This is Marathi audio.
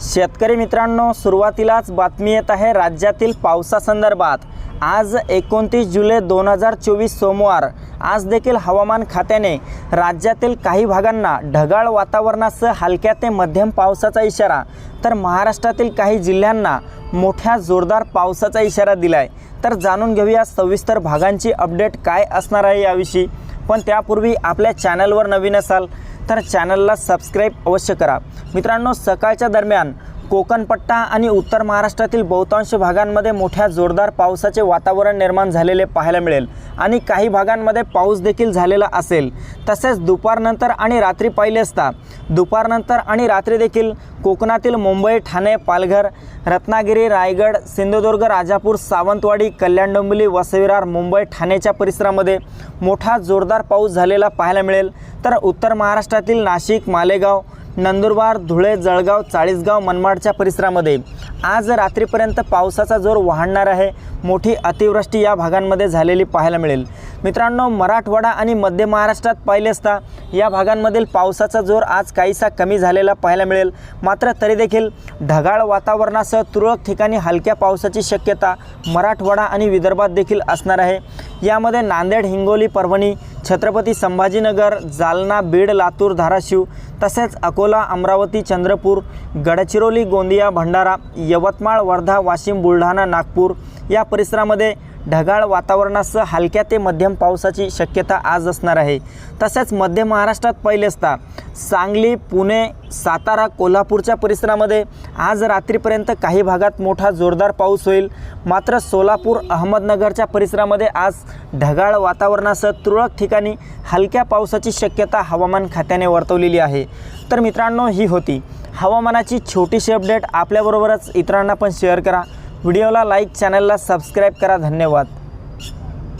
शेतकरी मित्रांनो सुरुवातीलाच बातमी येत आहे राज्यातील पावसासंदर्भात. आज एकोणतीस जुलै दोन हजार चोवीस सोमवार. आज देखील हवामान खात्याने राज्यातील काही भागांना ढगाळ वातावरणासह हलक्या ते मध्यम पावसाचा इशारा तर महाराष्ट्रातील काही जिल्ह्यांना मोठ्या जोरदार पावसाचा इशारा दिलाय. तर जाणून घेऊया सविस्तर भागांची अपडेट काय असणार आहे याविषयी. पण त्यापूर्वी आपल्या चॅनलवर नवीन असाल तर चॅनलला सबस्क्राईब अवश्य करा. मित्रांनो सकाळच्या दरम्यान कोकणपट्टा आणि उत्तर महाराष्ट्रातील बहुतांश भागांमध्ये मोठ्या जोरदार पावसाचे वातावरण निर्माण झालेले पाहायला मिळेल आणि काही भागांमध्ये पाऊस देखील झालेला असेल. तसेच दुपारनंतर आणि रात्री पाहिले असता दुपारनंतर आणि रात्री देखील कोकणातील मुंबई ठाणे पालघर रत्नागिरी रायगड सिंधुदुर्ग राजापूर सावंतवाडी कल्याण डोंबिवली वसविरार मुंबई ठाणेच्या परिसरामध्ये मोठा जोरदार पाऊस झालेला पाहायला मिळेल. तर उत्तर महाराष्ट्रातील नाशिक मालेगाव नंदुरबार धुळे जळगाव चाळीसगाव मनमाडच्या परिसरामध्ये आज रात्रीपर्यंत पावसाचा जोर वाढणार आहे. मोठी अतिवृष्टी या भागांमध्ये झालेली पाहायला मिळेल. मित्रांनो मराठवाडा आणि मध्य महाराष्ट्रात पाहिले असता या भागांमधील पावसाचा जोर आज काहीसा कमी झालेला पाहायला मिळेल. मात्र तरी देखील ढगाळ वातावरणासह तुरळक ठिकाणी हलक्या पावसाची शक्यता मराठवाडा आणि विदर्भात देखील असणार आहे. यामध्ये नांदेड हिंगोली परभणी छत्रपती संभाजीनगर जालना बीड लातूर धाराशिव तसेच अकोला अमरावती चंद्रपूर गडचिरोली गोंदिया भंडारा यवतमाळ वर्धा वाशिम बुलढाणा नागपूर या परिसरामध्ये ढगाळ वातावरणासह हलक्या ते मध्यम पावसाची शक्यता आज असणार आहे. तसेच मध्य महाराष्ट्रात पहिले असता सांगली पुणे सातारा कोल्हापूरच्या परिसरामध्ये आज रात्रीपर्यंत काही भागात मोठा जोरदार पाऊस होईल. मात्र सोलापूर अहमदनगरच्या परिसरामध्ये आज ढगाळ वातावरणासह तुरळक ठिकाणी हलक्या पावसाची शक्यता हवामान खात्याने वर्तवलेली आहे. तर मित्रांनो ही होती हवामानाची छोटीशी अपडेट. आपल्याबरोबरच इतरांना पण शेअर करा. व्हिडिओला लाईक चॅनलला सबस्क्राईब करा. धन्यवाद.